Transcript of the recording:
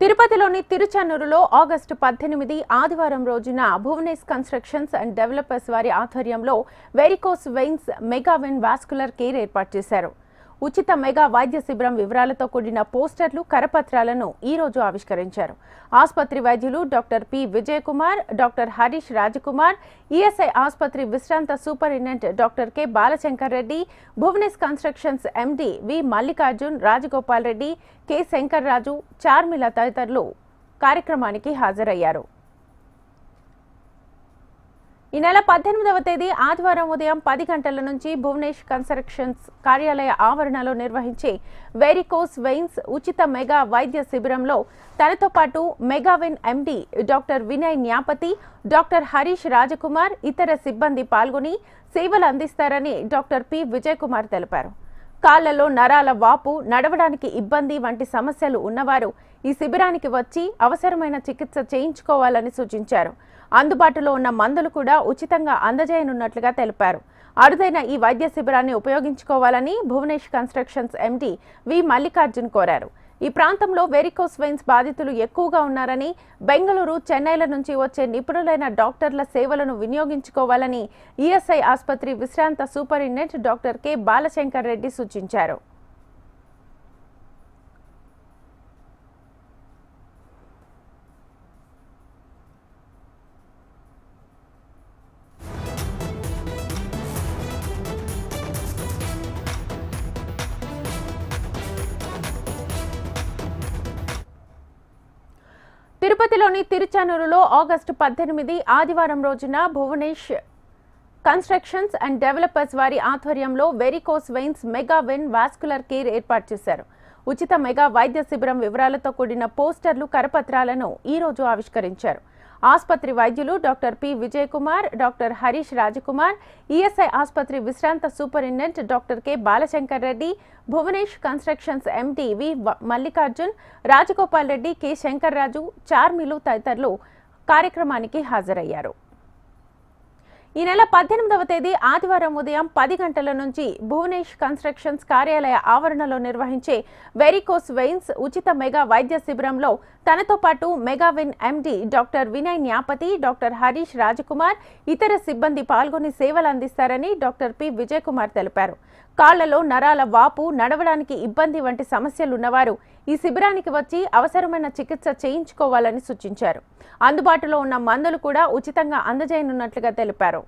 తిరుపతిలోని తిరుచన్నూరులో ఆగస్టు పద్దెనిమిది ఆదివారం రోజున భువనేష్ కన్స్ట్రక్షన్స్ అండ్ డెవలపర్స్ వారి ఆధ్వర్యంలో varicose veins Megaven vascular care ఏర్పాటు చేశారు. ఉచిత మెగా వైద్య శిబిరం వివరాలతో కూడిన పోస్టర్లు కరపత్రాలను ఈరోజు ఆవిష్కరించారు. ఆసుపత్రి వైద్యులు doctor P. Vijay Kumar doctor Harish Rajakumar ESI ఆసుపత్రి విశ్రాంత superintendent doctor K. Balashankar Reddy Bhuvanesh constructions MD V. Mallikarjun Rajagopal Reddy K. Shankar Raju Charmila తదితరులు కార్యక్రమానికి హాజరయ్యారు. ఈ నెల పద్దెనిమిదవ తేదీ ఆదివారం ఉదయం పది గంటల నుంచి భువనేష్ కన్స్ట్రక్షన్స్ కార్యాలయ ఆవరణలో నిర్వహించే వెరికోస్ వెయిన్స్ ఉచిత మెగా వైద్య శిబిరంలో తనతో పాటు Megaven MD doctor Vinay Nyapathi doctor Harish Rajakumar ఇతర సిబ్బంది పాల్గొని సేవలు అందిస్తారని డాక్టర్ పి విజయ్ కుమార్ తెలిపారు. కాళ్ళలో నరాల వాపు నడవడానికి ఇబ్బంది వంటి సమస్యలు ఉన్నవారు ఈ శిబిరానికి వచ్చి అవసరమైన చికిత్స చేయించుకోవాలని సూచించారు. అందుబాటులో ఉన్న మందులు కూడా ఉచితంగా అందజేయనున్నట్లుగా తెలిపారు. అరుదైన ఈ వైద్య శిబిరాన్ని ఉపయోగించుకోవాలని Bhuvanesh constructions MD V Mallikarjun కోరారు. ఈ ప్రాంతంలో వెరికోస్ వెయిన్స్ బాధితులు ఎక్కువగా ఉన్నారని బెంగళూరు చెన్నైల నుంచి వచ్చే నిపుణులైన డాక్టర్ల సేవలను వినియోగించుకోవాలని ఈఎస్ఐ ఆసుపత్రి విశ్రాంత superintendent doctor K. Balashankar Reddy సూచించారు. తిరుపతిలోని తిరుచానూరులో ఆగస్టు పద్దెనిమిది ఆదివారం రోజున భువనేష్ కన్స్ట్రక్షన్స్ అండ్ డెవలపర్స్ వారి ఆధ్వర్యంలో varicose veins Megaven vascular care ఏర్పాటు చేశారు. ఉచిత మెగా వైద్య శిబిరం వివరాలతో కూడిన పోస్టర్లు కరపత్రాలను ఈ రోజు ఆవిష్కరించారు. ఆసుపత్రి వైద్యులు doctor P Vijay Kumar doctor Harish Rajakumar ESI ఆసుపత్రి విశ్రాంత superintendent doctor K Balashankar Reddy Bhuvanesh constructions MD V Mallikarjun Rajagopal Reddy K Shankar Raju Charmila తదితరులు కార్యక్రమానికి హాజరయ్యారు. ఈ నెల పద్దెనిమిదవ తేదీ ఆదివారం ఉదయం పది గంటల నుంచి భువనేష్ కన్స్ట్రక్షన్స్ కార్యాలయ ఆవరణలో నిర్వహించే వెరికోస్ వెయిన్స్ ఉచిత మెగా వైద్య శిబిరంలో తనతో పాటు Megaven MD doctor Vinay Nyapathi doctor Harish Rajakumar ఇతర సిబ్బంది పాల్గొని సేవలు అందిస్తారని డాక్టర్ పి విజయకుమార్ తెలిపారు. కాళ్ళలో నరాల వాపు నడవడానికి ఇబ్బంది వంటి సమస్యలున్నవారు ఈ శిబిరానికి వచ్చి అవసరమైన చికిత్స చేయించుకోవాలని సూచించారు. అందుబాటులో ఉన్న మందులు కూడా ఉచితంగా అందజేయనున్నట్లుగా తెలిపారు.